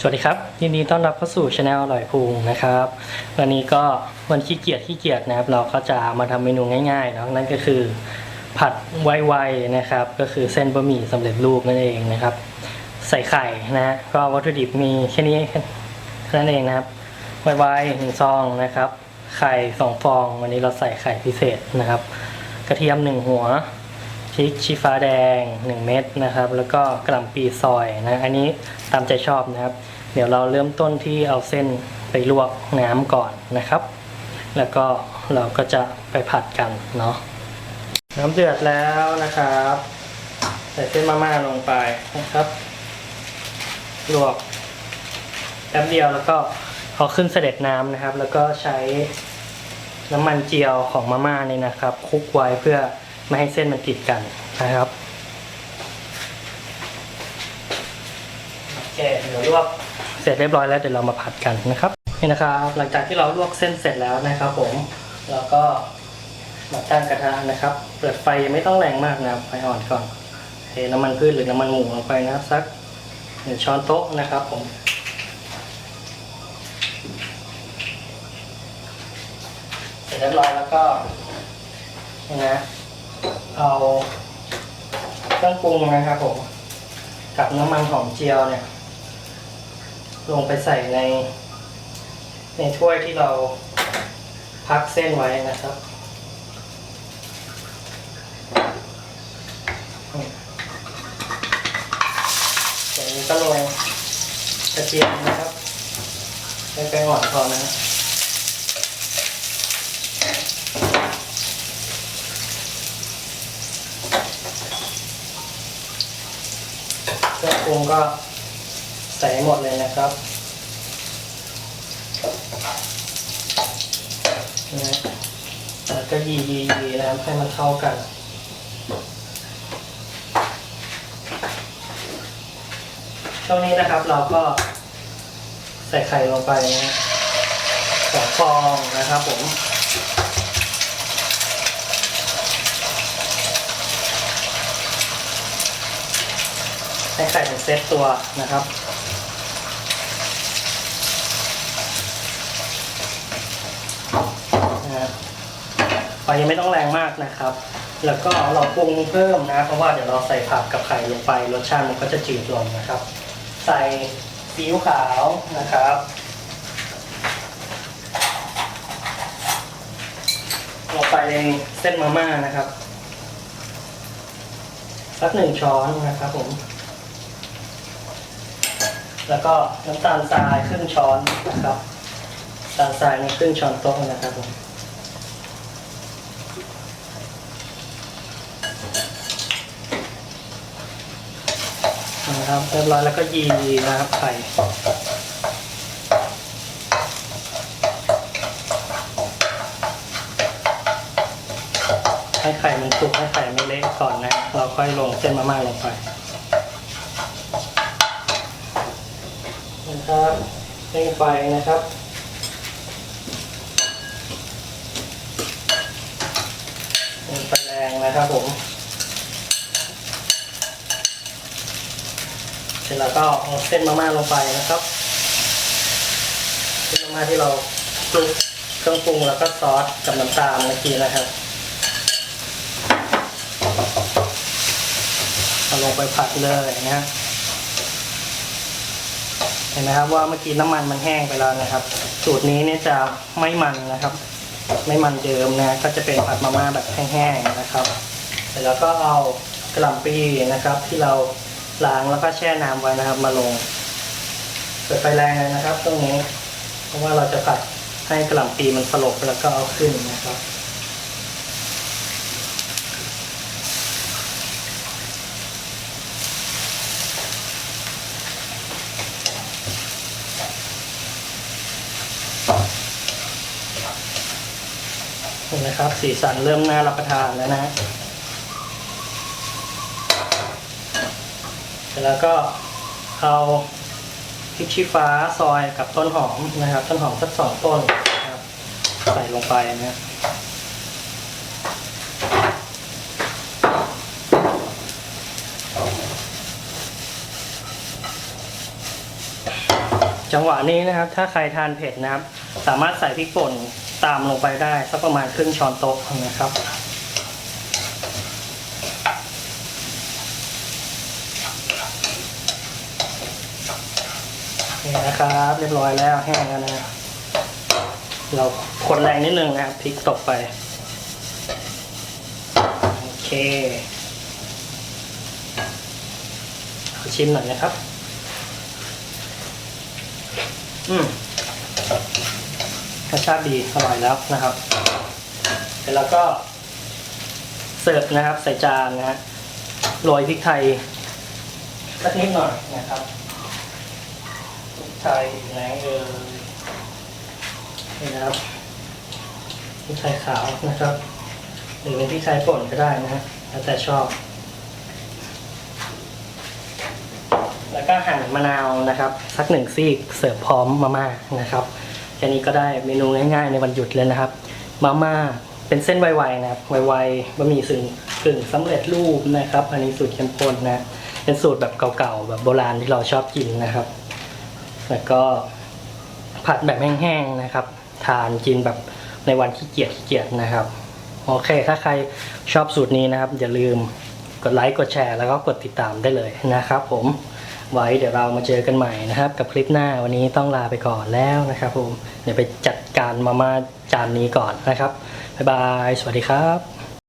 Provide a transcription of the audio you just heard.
สวัสดีครับ ยินดีต้อนรับเข้าสู่ช anel อร่อยพุงนะครับ วันนี้ก็วันขี้เกียจขี้เกียจนะครับ เราก็จะมาทำเมนูง่ายๆเนาะนั่นก็คือ ผัดไวๆนะครับ ก็คือเส้นบะหมี่สำเร็จรูปนั่นเองนะครับ ใส่ไข่นะฮะก็วัตถุดิบมีแค่นี้แค่นั้นเองนะครับไวๆหนึ่งซองนะครับ ไข่สองฟอง วันนี้เราใส่ไข่พิเศษนะครับ กระเทียมหนึ่งหัว ริกชี้ฟ้าแดง 1 เม็ดนะครับ แล้วก็กระหล่ำปีซอยนะอันนี้ตามใจชอบนะครับ เดี๋ยวเราเริ่มต้นที่เอาเส้นไปลวกน้ำก่อนนะครับ แล้วก็เราก็จะไปผัดกันเนาะน้ำเดือดแล้วนะครับ ใส่เส้นมาม่าลงไปนะครับ ลวกแป๊บเดียวแล้วก็เอาขึ้นเสด็จน้ำนะครับ แล้วก็ใช้น้ำมันเจียวของมาม่านี่นะครับคลุกไว้เพื่อ ไม่ให้เส้นมันติดกันนะครับโอเคเดี๋ยวลวกเสร็จเรียบร้อยแล้วเดี๋ยวเรามาผัดกันนะครับนี่นะครับหลังจากที่เราลวกเส้นเสร็จแล้วนะครับ ผมเราก็มาตั้งกระทะนะครับ เปิดไฟยังไม่ต้องแรงมากนะครับไฟอ่อนก่อนเทน้ำมันพืชหรือน้ำมันหมูลงไปนะครับสักหนึ่งช้อนโต๊ะนะครับ ผมเสร็จเรียบร้อยแล้วก็นี่นะ เอาเครื่องปรุงนะครับผมกับน้ำมันหอมเจียวเนี่ย ลงไปใส่ใน ในถ้วยที่เราพักเส้นไว้นะครับจากนี้ก็ลงกระเทียมนะครับเป็นไปอ่อนพอนะ เครื่องปรุงก็ใส่ให้หมดเลยนะครับนะแล้วก็ยียียีนะครับให้มันเข้ากันช่วงนี้นะครับเราก็ใส่ไข่ลงไปนะสองฟองนะครับผม ให้ไข่เป็นเซตตัวนะครับนะครับ ไฟยังไม่ต้องแรงมากนะครับ แล้วก็เราปรุงเพิ่มนะ เพราะว่าเดี๋ยวเราใส่ผักกับไข่ลงไปรสชาติมันก็จะจืดลงนะครับ ใส่ซีอิ๊วขาวนะครับลงไปในเส้นมาม่านะครับสักหนึ่งช้อนนะครับผม แล้วก็น้ำตาลทรายครึ่งช้อนนะครับน้ำตาลทรายในครึ่งช้อนโต๊ะนะครับผมนะครับเรียบร้อยแล้วก็ยีนะครับไข่ให้ไข่มันสุกให้ไข่ไม่เละก่อนนะ เราค่อยลงเส้นมาม่าลงไป นะครับเร่งไฟนะครับเร่งไฟแรงนะครับผมเสร็จแล้วก็เอาเส้นมาม่าลงไปนะครับ เส้นมาม่าที่เราคลุกเครื่องปรุงแล้วก็ซอสกับน้ำตาลเมื่อกี้นะครับเอาลงไปผัดเลยนะฮะเห็นไหมครับว่าเมื่อกี้น้ำมันมันแห้งไปแล้วนะครับ สูตรนี้เนี่ยจะไม่มันนะครับ ไม่มันเดิมนะก็จะเป็นผัดมาม่าแบบแห้งๆนะครับเสร็จแล้วก็เอากระหล่ำปีนะครับ ที่เราล้างแล้วก็แช่น้ำไว้นะครับมาลงเปิดไฟแรงเลยนะครับ ตรงนี้ เพราะว่าเราจะผัดให้กระหล่ำปีมันสลบแล้วก็เอาขึ้นนะครับ เห็นไหมครับ สีสันเริ่มน่ารับประทานแล้วนะเสร็จแล้วก็เอาพริกชี้ฟ้าซอยกับต้นหอมนะครับ ต้นหอมสักสองต้นนะครับใส่ลงไปนะจังหวะนี้นะครับ ถ้าใครทานเผ็ดนะครับ สามารถใส่พริกป่น ตามลงไปได้สักประมาณครึ่งช้อนโต๊ะนะครับ นี่นะครับ เรียบร้อยแล้วแห้งแล้วนะเราคนแรงนิดนึงนะครับพริกตกไป โอเคขอชิมหน่อยนะครับ อืม รสชาติดีอร่อยแล้วนะครับเสร็จแล้วก็เสิร์ฟนะครับ ใส่จานนะฮะโรยพริกไทยสักนิดหน่อยนะครับพริกไทยไหนเอ่ยนี่นะครับพริกไทยขาวนะครับ หรือเป็นพริกไทยป่นก็ได้นะฮะแล้วแต่ชอบ แล้วก็หั่นมะนาวนะครับ สักหนึ่งซีกเสิร์ฟพร้อมมาม่านะครับ แค่นี้ก็ได้เมนูง่ายๆ ในวันหยุดเลยนะครับ มาม่าเป็นเส้นไวๆนะครับไวๆบะหมี่สึ่งกึ่งสำเร็จรูปนะครับ อันนี้สูตรเข้มข้นนะเป็นสูตรแบบเก่าๆแบบโบราณที่เราชอบกินนะครับ แล้วก็ผัดแบบแห้งๆนะครับ ทานกินแบบในวันขี้เกียจขี้เกียจนะครับโอเค ถ้าใครชอบสูตรนี้นะครับ อย่าลืมกดไลค์กดแชร์แล้วก็กดติดตามได้เลยนะครับผม ไว้เดี๋ยวเรามาเจอกันใหม่นะครับ กับคลิปหน้าวันนี้ต้องลาไปก่อนแล้วนะครับผมเดี๋ยวไปจัดการมาม่าจานนี้ก่อนนะครับบ๊ายบาย สวัสดีครับ